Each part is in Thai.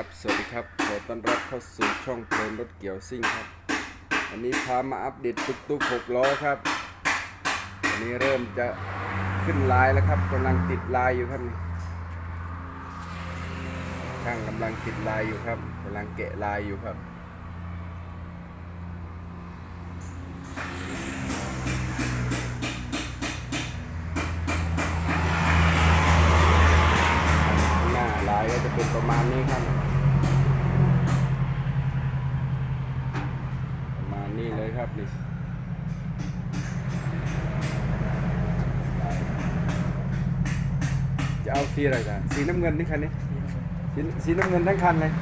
ครับสวัสดีครับขอต้อนรับเข้าสู่ช่องเพลินรถเกี่ยวซิ่งครับวันนี้พามาอัปเดตตุ๊กตุ๊กหกล้อครับวันนี้เริ่มจะขึ้นลายแล้วครับกำลังติดลายอยู่ครับนี่ช่างกำลังติดลายอยู่ครับกำลังแกะลายอยู่ครับหน้าลายก็จะเป็นประมาณนี้ครับ ประมาณ นี้เลยครับนี่จะเอาสีอะไรกันสีน้ำเงินนี่คันนี้สีสีน้ำเงินทั้งคันเลย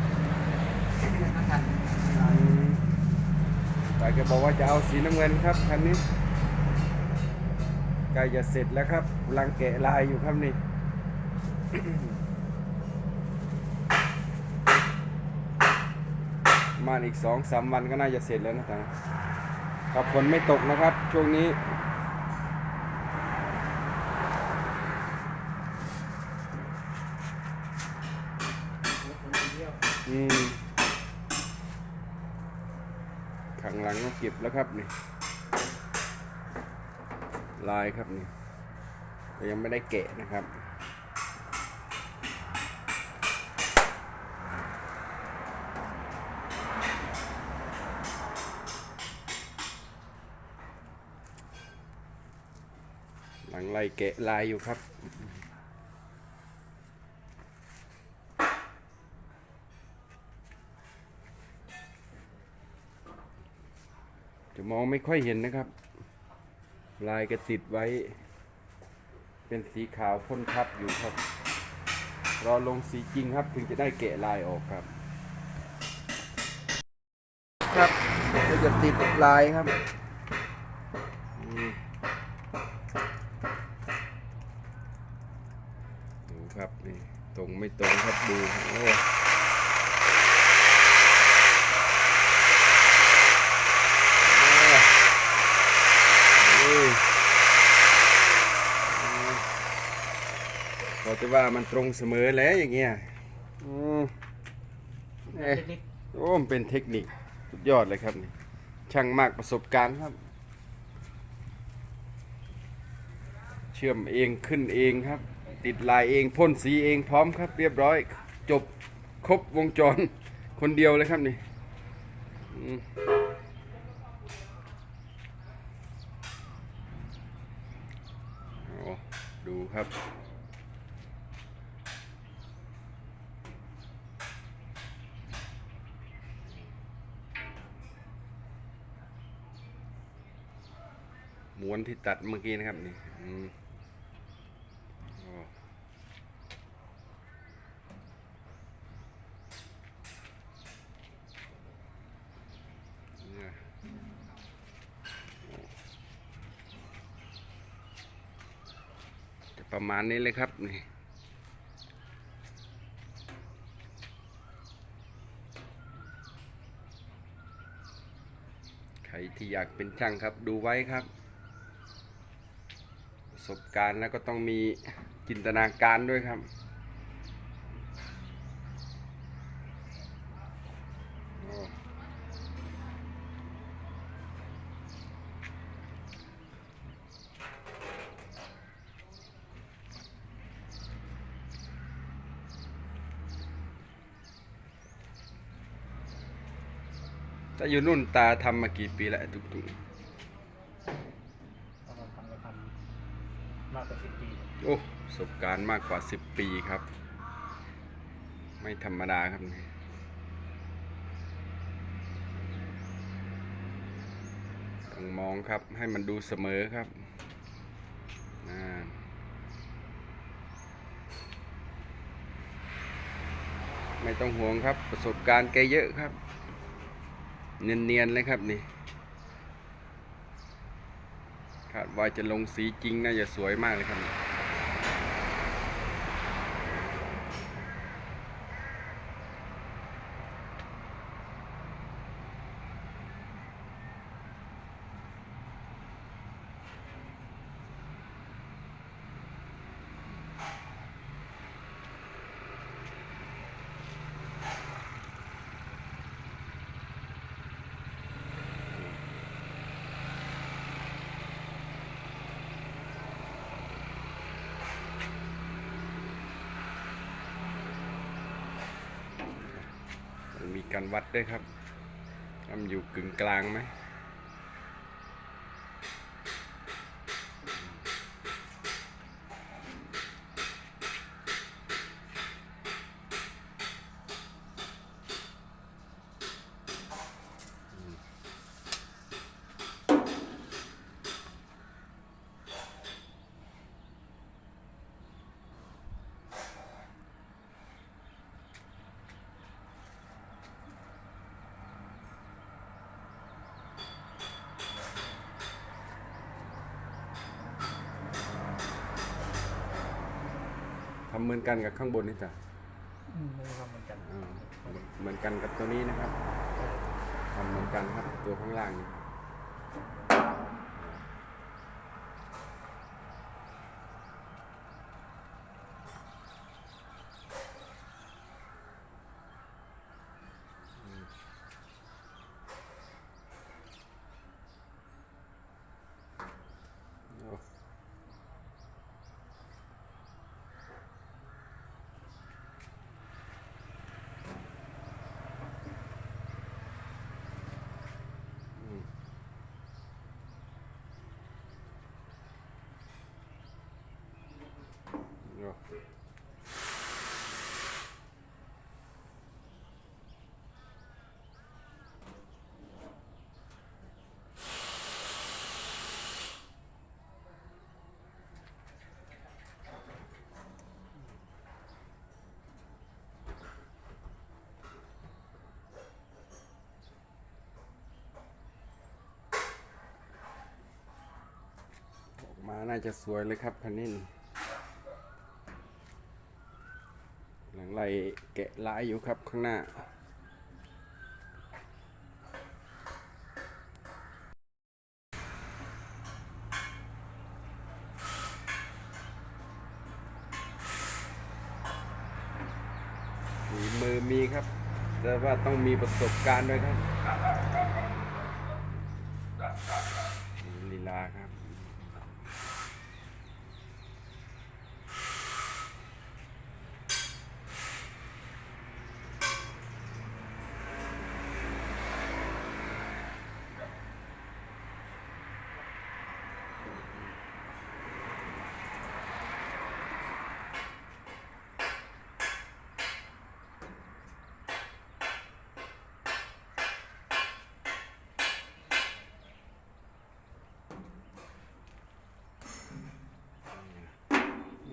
อืมแต่แกบอกว่าจะเอาสีน้ำเงินครับคันนี้ใกล้จะเสร็จแล้วครับกำลังแกะลายอยู่ครับนี่ประมาณอีกสองสามวันก็น่าจะเสร็จแล้วนะท่า นครับฝนไม่ตกนะครับ ช่วงนี้ อืมข้างหลังก็เก็บแล้วครับนี่ ลายครับนี่ยังไม่ได้แกะนะครับ หลังไล่แกะลายอยู่ครับจะมองไม่ค่อยเห็นนะครับ ลายกระติดไว้ เป็นสีขาวพ่นทับอยู่ครับ รอลงสีจริงครับ ถึงจะได้แกะลายออกครับ ครับก็จะติดลายครับอืมดูครับ ตรงไม่ตรงครับดูโอ้โอ้ยพอจะว่ามันตรงเสมอแล้วอย่างเงี้ยอืมเอ๊ะโอ้มันเป็นเทคนิคสุดยอดเลยครับนี่ช่างมากประสบการณ์ครับ เชื่อมเองขึ้นเองครับ ติดลายเองพ่นสีเองพร้อมครับ เรียบร้อย จบครบวงจรคนเดียวเลยครับนี่อืมโอ้ดูครับ ม้วนที่ตัดเมื่อกี้นะครับนี่อืมโอ้เนี่ยโอ้จะ ประมาณนี้เลยครับนี่ใครที่อยากเป็นช่างครับดูไว้ครับ ประสบการณ์แล้วก็ต้องมีจินตนาการด้วยครับ โอ้ ถ้าอยู่นู่นตาทำมากี่ปีแล้วตุ๊กตุ๊กเอามาทำมาทำมากกว่าสิบปีโอ้ประสบการณ์มากกว่า10ปีครับ ไม่ธรรมดาครับนี่ต้องมองครับให้มันดูเสมอครับอ่าไม่ต้องห่วงครับ ประสบการณ์แกเยอะครับ เนียนๆเลยครับนี่คาดว่าจะลงสีจริงน่าจะสวยมากเลยครับ อ การวัดด้วยครับมันอยู่กึ่งกลางไหม เหมือนกันกับข้างบนนี่จ้ะอืมไม่ทำเหมือนกัน อ่าเหมือนกันกับตัวนี้นะครับทำเหมือนกันครับตัวข้างล่างนี่โอ้อืมโอ้อกมาน่าจะสวยเลยครับคันนี้นี่ ไหลแกะลายอยู่ครับข้างหน้าฝีมือมีครับ แต่ว่าต้องมีประสบการณ์ด้วยครับนี่ลีลาครับ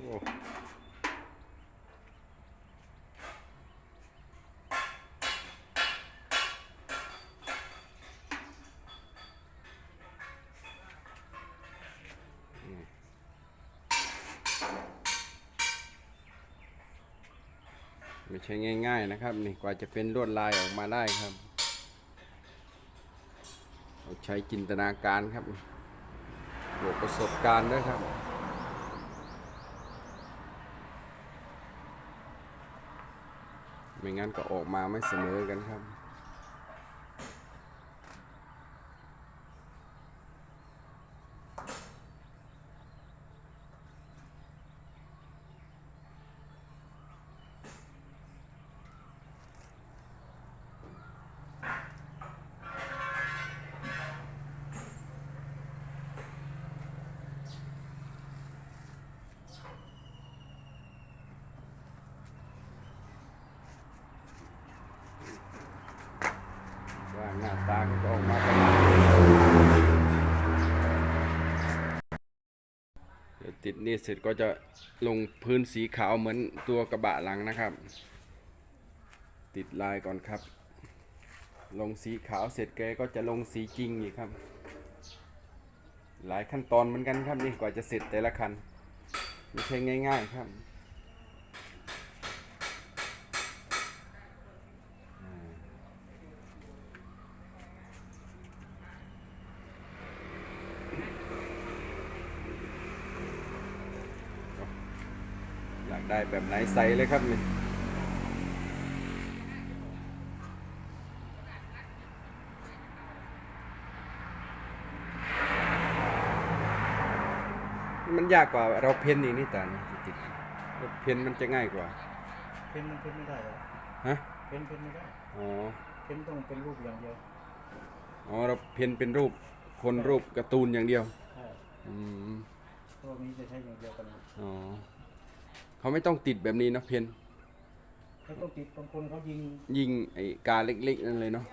โอ้อืม ไม่ใช่ง่ายๆนะครับนี่กว่าจะเป็นลวดลายออกมาได้ครับเราใช้จินตนาการครับบวกประสบการณ์ด้วยครับไม่งั้นก็ออกมาไม่เสมอกันครับ ตาก็จะออกมาประมาณเดี๋ยวติดนี่เสร็จก็จะลงพื้นสีขาวเหมือนตัวกระบะหลังนะครับ ติดลายก่อนครับ ลงสีขาวเสร็จแกก็จะลงสีจริงอีกครับ หลายขั้นตอนเหมือนกันครับนี่กว่าจะเสร็จแต่ละคันไม่ใช่ง่าย ๆครับากได้แบบไหนใส่เลยครับนี่มันยากกว่าเราเพ้นอีกนี่ตานี่ติดเพ้นมันจะง่ายกว่า เพ้นมันเพ้นไม่ได้หรอฮะเเพ้นเพ้นไม่ได้อ๋อเพ้นต้องเป็นรูปอย่างเดียวอ๋อเราเพ้นเป็นรูปคนรูปการ์ตูนอย่างเดียวใช่อืมพวกนี้จะใช้อย่างเดียวกันหมดอ๋อ เขาไม่ต้องติดแบบนี้เนาะเพ้นไม่ต้องติดบางคนเขายิง ยิงไอ้กาเล็กๆนั่นเลยเนาะ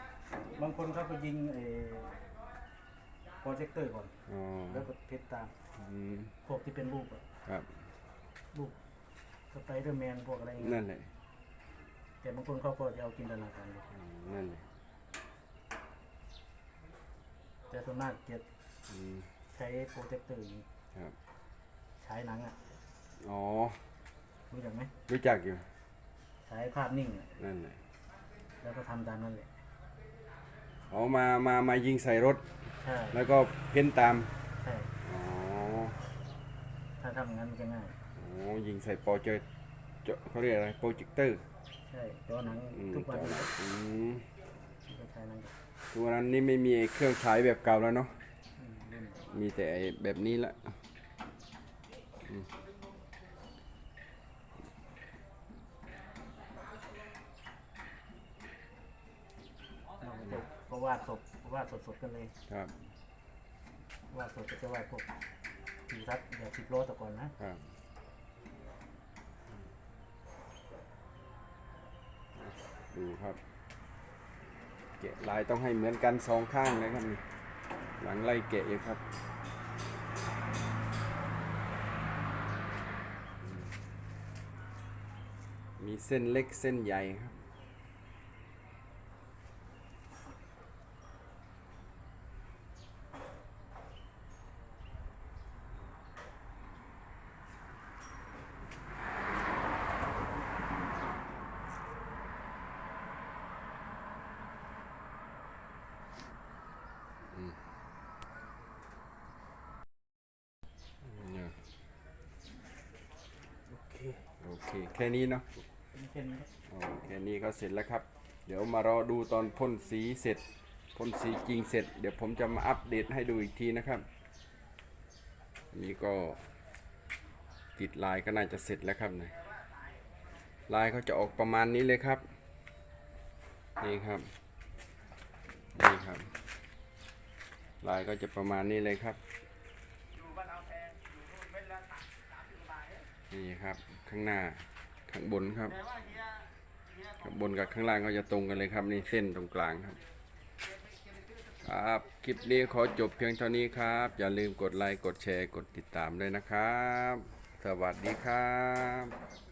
บางคนเขาไปยิงไอ้โปรเจคเตอร์ก่อน อ๋อแล้วก็เพ้นตามอืมพวกที่เป็นรูปอะครับรูปสไปเดอร์แมนพวกอะไรอย่างเงี้นั่ยนแหละแต่บางคนเขาก็จะเอาจินตนาการดูอืมนั่นแหละแต่ส่วนมากจะอืมใช้โปรเจคเตอร์อย่างนี้ครับ ฉายหนังอะอ๋อ รู้จักไหมรู้จักอยู่ฉายภาพนิ่งอะนั่นแหละแล้วก็ทำตามนั่นแหละอ๋อมามามายิงใส่รถ ใช่แล้วก็เพ้นตามใช่อ๋อถ้าทำอย่างนั้นมันจะง่ายอ๋อยิงใส่โปรเจกเจาะเขาเรียกอะไรโปรเจคเตอร์ใช่จอหนังอืมทุกวันเจาะนี้อืมก็ใช้หนังทุกวันนี้ไม่มีไอ้เครื่องฉายแบบเก่าแล้วเนาะ อืมรุ่นมีแต่ไอ้แบบนี้ละเร ก็วาดศพวาดสดๆกันเลย ครับ วาดสดก็จะวาดพวกทีทัศน์แบบสิบโลแต่ก่อนนะครับ ดูครับแกะลายต้องให้เหมือนกันสองข้างเลยครับนี่หลังไล่แกะอีกครับมีเส้นเล็กเส้นใหญ่ครับ เนี่ย โอเค โอเค แค่นี้เนาะแค่นี้อ๋อแค่นี้ก็เสร็จแล้วครับ เดี๋ยวมารอดูตอนพ่นสีเสร็จพ่นสีจริงเสร็จ เดี๋ยวผมจะมาอัปเดตให้ดูอีกทีนะครับ นี่ก็ติดลายก็น่าจะเสร็จแล้วครับนี่ยลายเขาจะออกประมาณนี้เลยครับ นี่ครับ นี่ครับ ลายก็จะประมาณนี้เลยครับ นี่ ครับ ข้างหน้าข้างบนครับ ข้างบนกับข้างล่างก็จะตรงกันเลยครับนี่เส้นตรงกลางครับ ครับคลิปนี้ขอจบเพียงเท่านี้ครับ อย่าลืมกดไลค์กดแชร์กดติดตามด้วยนะครับ สวัสดีครับ